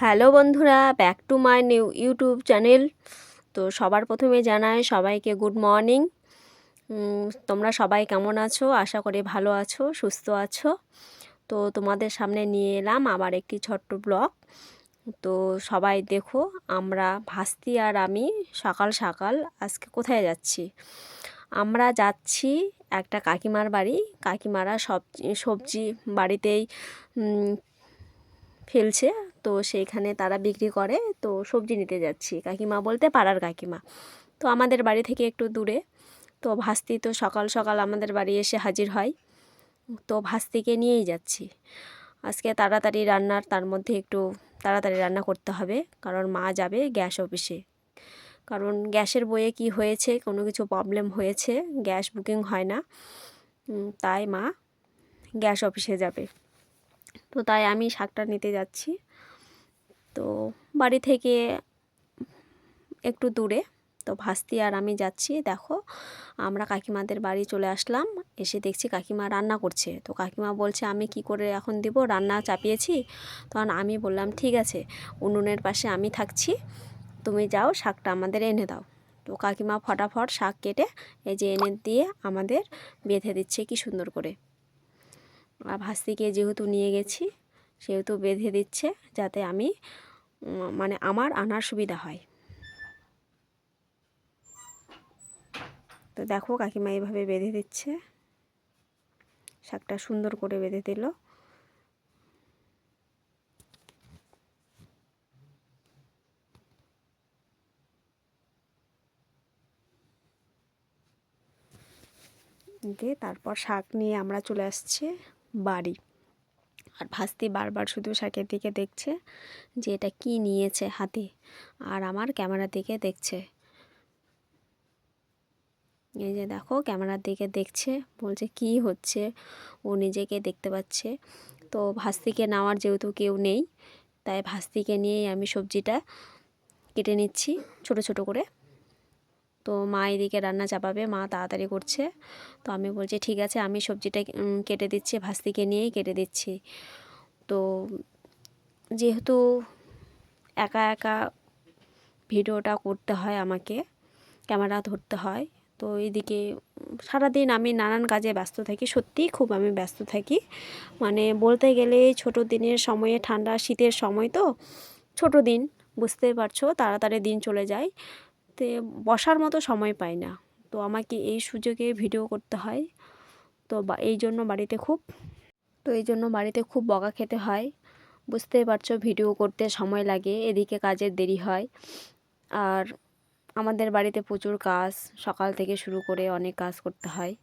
Hello বন্ধুরা, back to my new YouTube channel. তো সবার প্রথমে জানাই সবাইকে গুড মর্নিং। তোমরা সবাই কেমন আছো? আশা করি ভালো আছো, সুস্থ আছো। তো তোমাদের সামনে নিয়ে এলাম আবার একটি ছোট্ট ব্লগ। তো সবাই দেখো, আমরা ভাস্তি আর আমি সকাল সকাল আজকে কোথায় যাচ্ছি? আমরা যাচ্ছি একটা কাকিমার বাড়ি। কাকিমারা সব সবজি বাড়িতেই ফেলছে। তো সেইখানে তারা বিক্রি করে। তো সবজি নিতে যাচ্ছি। কাকিমা বলতে পাড়ার কাকিমা। তো আমাদের বাড়ি থেকে একটু দূরে। তো ভাস্তি তো সকাল সকাল আমাদের বাড়ি এসে হাজির হয়। তো ভাস্তিকে নিয়েই যাচ্ছি। আজকে তাড়াতাড়ি রান্নার তার মধ্যে একটু তাড়াতাড়ি রান্না করতে হবে। কারণ মা যাবে গ্যাস অফিসে। কারণ গ্যাসের বইয়ে কি হয়েছে, কোনো কিছু প্রবলেম হয়েছে, গ্যাস বুকিং হয় না। তাই মা গ্যাস অফিসে যাবে। তো তাই আমি শাকটা নিতে যাচ্ছি। তো বাড়ি থেকে একটু দূরে। তো ভাস্তি আর আমি যাচ্ছি, দেখো। আমরা কাকিমাদের বাড়ি চলে আসলাম, এসে দেখছি কাকিমা রান্না করছে। তো কাকিমা বলছে, আমি কি করে এখন দিব? রান্না চাপিয়েছি? তখন আমি বললাম, ঠিক আছে, উনুনের পাশে আমি থাকছি। তুমি যাও, শাকটা আমাদের এনে দাও। তো কাকিমা ফটাফট শাক কেটে এই যে এনে দিয়ে আমাদের বেঁধে দিচ্ছে, কি সুন্দর করে। আর ভাস্তিকে যেহেতু নিয়ে গেছি সেহেতু বেঁধে দিচ্ছে যাতে আমি মানে আমার আনার সুবিধা হয়। তো দেখো কাকিমা এইভাবে বেঁধে দিচ্ছে। শাকটা সুন্দর করে বেঁধে দিল। দিয়ে তারপর শাক নিয়ে আমরা চলে আসছি বাড়ি। আর ভাস্তি বারবার শুধু শাকের দিকে দেখছে যে এটা কি নিয়েছে হাতে আর আমার ক্যামেরার দিকে দেখছে। এই যে দেখো, ক্যামেরার দিকে দেখছে, বলছে কি হচ্ছে, ও নিজেকে দেখতে পাচ্ছে। তো ভাস্তিকে নেওয়ার যেহেতু কেউ নেই, তাই ভাস্তিকে নিয়েই আমি সবজিটা কেটে নিচ্ছি ছোট ছোট করে। তো মা এদিকে রান্না চাপাবে, মা তাড়াতাড়ি করছে। তো আমি বলছি, ঠিক আছে, আমি সবজিটা কেটে দিচ্ছি, ভাস্তিকে নিয়েই কেটে দিচ্ছি। তো যেহেতু একা একা ভিডিওটা করতে হয় আমাকে, ক্যামেরা ধরতে হয়, তো এইদিকে সারাদিন আমি নানান কাজে ব্যস্ত থাকি, সত্যিই খুব আমি ব্যস্ত থাকি। মানে বলতে গেলে ছোট দিনের সময়ে, ঠান্ডা শীতের সময় তো ছোট দিন, বুঝতেই পারছ, তাড়াতাড়ি দিন চলে যায়। তে বসার মতো সময় পাই না। তো আমাকে এই সুযোগে ভিডিও করতে হয়। তো এই জন্য বাড়িতে খুব, তো এই জন্য বাড়িতে খুব বকা খেতে হয়। বুঝতেই পারছ, ভিডিও করতে সময় লাগে, এদিকে কাজের দেরি হয়। আর আমাদের বাড়িতে প্রচুর কাজ, সকাল থেকে শুরু করে অনেক কাজ করতে হয়।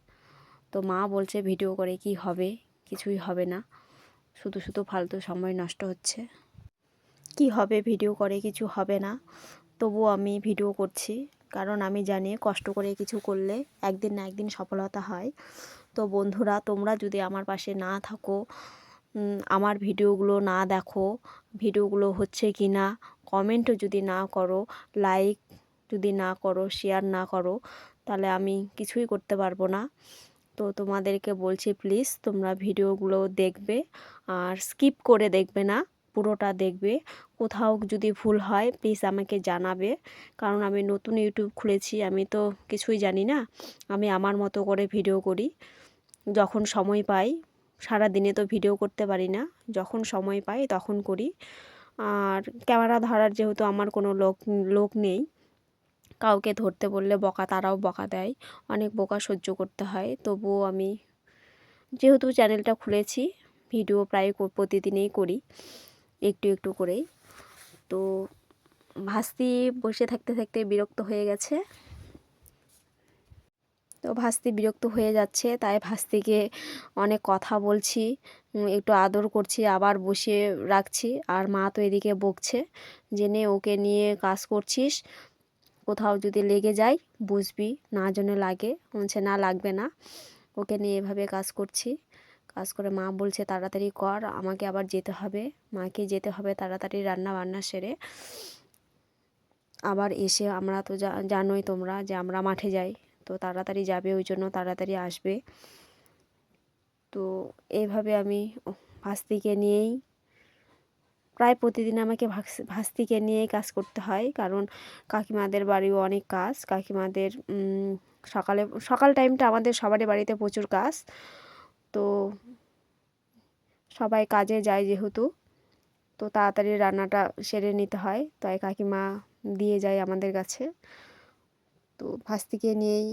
তো মা বলছে, ভিডিও করে কি হবে? কিছুই হবে না। শুধু শুধু ফালতু সময় নষ্ট হচ্ছে। কি হবে? ভিডিও করে কিছু হবে না। তবুও আমি ভিডিও করছি। কারণ আমি জানি কষ্ট করে কিছু করলে একদিন না একদিন সফলতা হয়। তো বন্ধুরা, তোমরা যদি আমার পাশে না থাকো আমার ভিডিওগুলো না দেখো, ভিডিওগুলো হচ্ছে কি না কমেন্টও যদি না করো লাইক যদি না করো শেয়ার না করো, তাহলে আমি কিছুই করতে পারব না। তো তোমাদেরকে বলছি প্লিজ তোমরা ভিডিওগুলো দেখবে, আর স্কিপ করে দেখবে না। পুরোটা দেখবে। কোথাও যদি ভুল হয় প্লিজ আমাকে জানাবে। কারণ আমি নতুন ইউটিউব খুলেছি, আমি তো কিছুই জানি না। আমি আমার মতো করে ভিডিও করি। যখন সময় পাই সারা দিনে তো ভিডিও করতে পারি না। যখন সময় পাই, তখন করি। আর ক্যামেরা ধরার যেহেতু আমার কোনো লোক লোক নেই, কাউকে ধরতে বললে বকা, তারাও বকা দেয়। অনেক বোকা সহ্য করতে হয়। তবুও আমি যেহেতু চ্যানেলটা খুলেছি ভিডিও প্রায় প্রতিদিনই করি। একটু একটু করেই। তো ভাস্তি বসে থাকতে থাকতে বিরক্ত হয়ে গেছে। তো ভাস্তি বিরক্ত হয়ে যাচ্ছে, তাই ভাস্তিকে অনেক কথা বলছি একটু আদর করছি, আবার বসিয়ে রাখছি। আর মা তো এদিকে বকছে যে, নে, ওকে নিয়ে কাজ করছিস, কোথাও যদি লেগে যায় বুঝবি না যেন লাগে। বলছে, না, লাগবে না, ওকে নিয়ে এভাবে কাজ করছি। কাজ করে মা বলছে, তাড়াতাড়ি কর, আমাকে আবার যেতে হবে। মাকে যেতে হবে তাড়াতাড়ি রান্না বান্না সেরে। আবার এসে আমরা তো জানোই তোমরা যে আমরা মাঠে যাই, তো তাড়াতাড়ি যাবে, ওই জন্য তাড়াতাড়ি আসবে। তো এইভাবে আমি ভাস্তিকে নিয়েই, প্রায় প্রতিদিন আমাকে ভাস- ভাস্তিকে নিয়েই কাজ করতে হয়। কারণ কাকিমাদের বাড়িও অনেক কাজ, কাকিমাদের সকালে, সকাল টাইমটা আমাদের সবারই বাড়িতে প্রচুর কাজ। তো সবাই কাজে যায় যেহেতু, তো তাড়াতাড়ি রান্নাটা সেরে নিতে হয়। তাই কাকিমা দিয়ে যায় আমাদের কাছে। তো ফার্স্ট থেকে নিয়েই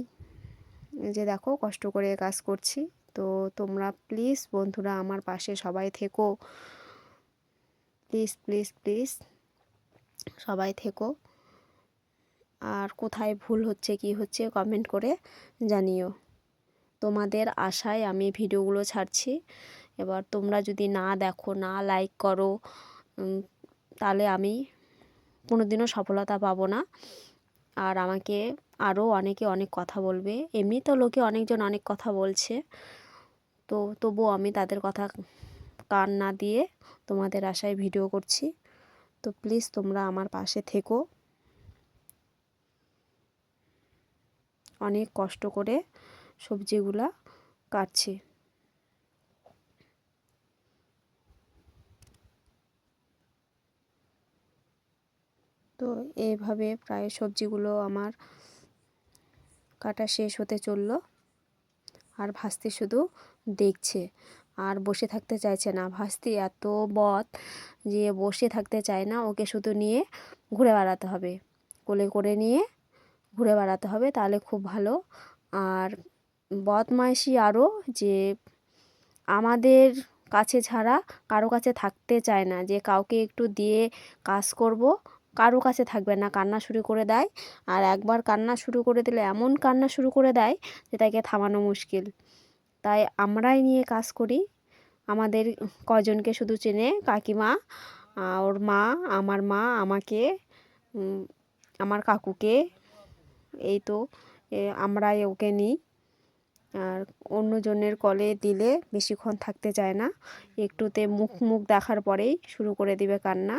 যে দেখো কষ্ট করে কাজ করছি। তো তোমরা প্লিজ বন্ধুরা আমার পাশে সবাই থেকো। প্লিজ প্লিজ প্লিজ সবাই থেকো। আর কোথায় ভুল হচ্ছে, কি হচ্ছে কমেন্ট করে জানিও। তোমাদের আশায় আমি ভিডিওগুলো ছাড়ছি। এবার তোমরা যদি না দেখো, না লাইক করো তাহলে আমি কোনোদিনও সফলতা পাবো না। আর আমাকে আরও অনেকে অনেক কথা বলবে। এমনি তো লোকে অনেকজন অনেক কথা বলছে। তো তবুও আমি তাদের কথা কান না দিয়ে তোমাদের আশায় ভিডিও করছি। তো প্লিজ তোমরা আমার পাশে থেকো। অনেক কষ্ট করে সবজিগুলা কাটছি। তো এভাবে প্রায় সবজিগুলো আমার কাটা শেষ হতে চলল। আর ভাস্তি শুধু দেখছে। আর বসে থাকতে চাইছে না। ভাস্তি এত বদ যে বসে থাকতে চায় না, ওকে শুধু নিয়ে ঘুরে বেড়াতে হবে। কোলে করে নিয়ে ঘুরে বেড়াতে হবে, তাহলে খুব ভালো। আর বদমাইশি আরও যে আমাদের কাছে ছাড়া কারও কাছে থাকতে চায় না, যে কাউকে একটু দিয়ে কাজ করব, কারও কাছে থাকবে না, কান্না শুরু করে দেয়। আর একবার কান্না শুরু করে দিলে, এমন কান্না শুরু করে দেয় যে তাকে থামানো মুশকিল। তাই আমরাই নিয়ে কাজ করি। আমাদের কজনকে শুধু চেনে, কাকিমা ওর মা, আমার মা, আমাকে আমার কাকুকে। এই তো আমরাই ওকে নিই। আর অন্যজনের কলে দিলে বেশিক্ষণ থাকতে চায় না। একটুতে মুখ মুখ দেখার পরেই শুরু করে দিবে কান্না।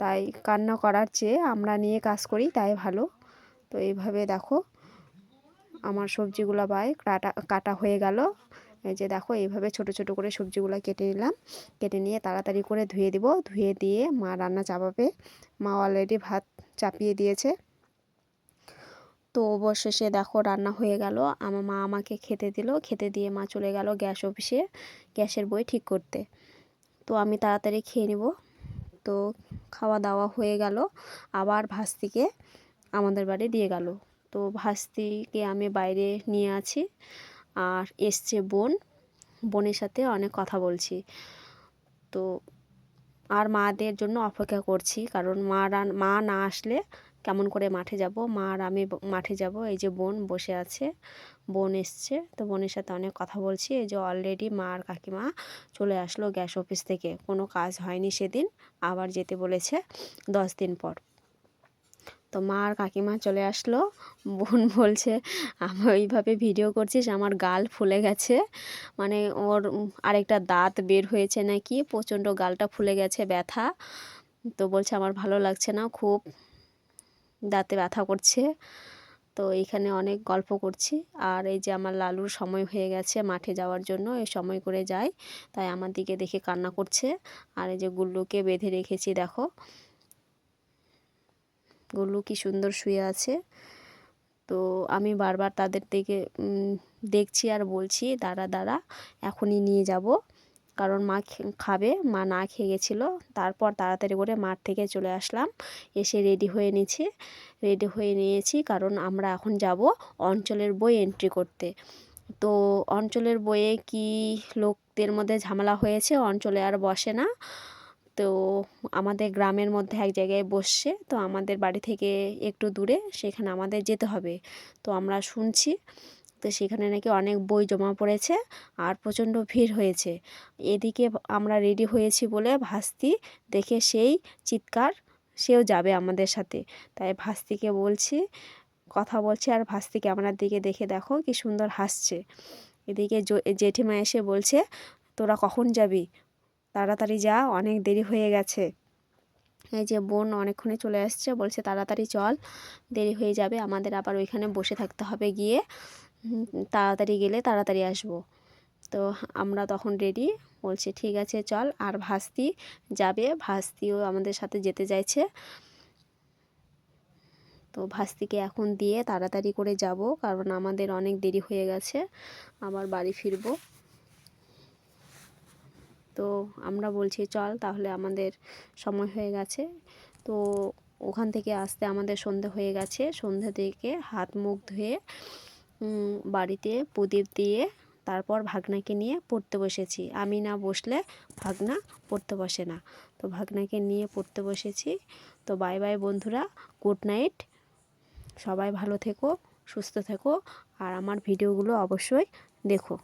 তাই কান্না করার চেয়ে আমরা নিয়ে কাজ করি, তাই ভালো। তো এইভাবে দেখো, আমার সবজিগুলো বাই কাটা কাটা হয়ে গেল। এই যে দেখো, এইভাবে ছোট ছোট করে সবজিগুলো কেটে নিলাম। কেটে নিয়ে তাড়াতাড়ি করে ধুয়ে দিব। ধুয়ে দিয়ে মা রান্না চাপাবে। মা অলরেডি ভাত চাপিয়ে দিয়েছে। তো অবশেষে দেখো রান্না হয়ে গেল। আমার মা আমাকে খেতে দিল। খেতে দিয়ে মা চলে গেল গ্যাস অফিসে গ্যাসের বই ঠিক করতে। তো আমি তাড়াতাড়ি খেয়ে নিব। তো খাওয়া দাওয়া হয়ে গেল। আবার ভাস্তিকে আমাদের বাড়ি দিয়ে গেল। তো ভাস্তিকে আমি বাইরে নিয়ে আছি। আর এসছে বোন। বোনের সাথে অনেক কথা বলছি। তো আর মাদের জন্য অপেক্ষা করছি। কারণ মারা মা না আসলে কেমন করে মাঠে যাব? মা আর আমি মাঠে যাব। এই যে বোন বসে আছে, বোন এসছে। তো বোনের সাথে অনেক কথা বলছি। এই যে অলরেডি মা আর কাকিমা চলে আসলো গ্যাস অফিস থেকে। কোনো কাজ হয়নি সেদিন, আবার যেতে বলেছে দশ দিন পর। তো মা আর কাকিমা চলে আসলো। বোন বলছে, আমি ওইভাবে ভিডিও করছিস, আমার গাল ফুলে গেছে। মানে ওর আরেকটা দাঁত বের হয়েছে নাকি, প্রচণ্ড গালটা ফুলে গেছে, ব্যথা। তো বলছে, আমার ভালো লাগছে না, খুব দাঁতে ব্যথা করছে। তো এইখানে অনেক গল্প করছি। আর এই যে আমার লালুর সময় হয়ে গেছে মাঠে যাওয়ার জন্য, এই সময় করে যায় তাই আমার দিকে দেখে কান্না করছে। আর এই যে গুল্লুকে বেঁধে রেখেছি, দেখো। গুল্লু কি সুন্দর শুয়ে আছে। তো আমি বারবার তাদের দিকে দেখছি আর বলছি, দাঁড়া দাঁড়া, এখনই নিয়ে যাব। কারণ মা খাবে, মা না খেয়ে গেছিল। তারপর তাড়াতাড়ি করে মাঠ থেকে চলে আসলাম। এসে রেডি হয়ে নিয়েছি। রেডি হয়ে নিয়েছি কারণ আমরা এখন যাব অঞ্চলের বই এন্ট্রি করতে। তো অঞ্চলের বইয়ে কি লোকদের মধ্যে ঝামেলা হয়েছে? অঞ্চলে আর বসে না। তো আমাদের গ্রামের মধ্যে এক জায়গায় বসছে, তো আমাদের বাড়ি থেকে একটু দূরে সেখানে আমাদের যেতে হবে। তো আমরা শুনছি, তো সেখানে নাকি অনেক বই জমা পড়েছে আর প্রচণ্ড ভিড় হয়েছে। এদিকে আমরা রেডি হয়েছি বলে ভাস্তি দেখে সেই চিৎকার, সেও যাবে আমাদের সাথে। তাই ভাস্তিকে বলছি, কথা বলছি আর ভাস্তি ক্যামেরার দিকে দেখে দেখো কি সুন্দর হাসছে। এদিকে জেঠিমা এসে বলছে, তোরা কখন যাবি? তাড়াতাড়ি যা, অনেক দেরি হয়ে গেছে। এই যে বোন অনেকক্ষণে চলে আসছে, বলছে তাড়াতাড়ি চল, দেরি হয়ে যাবে, আমাদের আবার ওইখানে বসে থাকতে হবে গিয়ে। তাড়াতাড়ি গেলে তাড়াতাড়ি আসব। তো আমরা তখন রেডি বলছে ঠিক আছে চল, আর ভাস্তি যাবে, ভাস্তিও আমাদের সাথে যেতে চাইছে। তো ভাস্তিকে এখন দিয়ে তাড়াতাড়ি করে যাব, কারণ আমাদের অনেক দেরি হয়ে গেছে, আবার বাড়ি ফিরব। তো আমরা বলছি, চল তাহলে আমাদের সময় হয়ে গেছে। তো ওখান থেকে আসতে আমাদের সন্ধে হয়ে গেছে। সন্ধে থেকে হাত মুখ ধুয়ে বাড়িতে প্রদীপ দিয়ে তারপর ভাগনাকে নিয়ে পড়তে বসেছি। আমি না বসলে ভাগনা পড়তে বসে না। তো ভাগনাকে নিয়ে পড়তে বসেছি। তো বাই বাই বন্ধুরা, গুড নাইট। সবাই ভালো থেকো, সুস্থ থেকো। আর আমার ভিডিওগুলো অবশ্যই দেখো।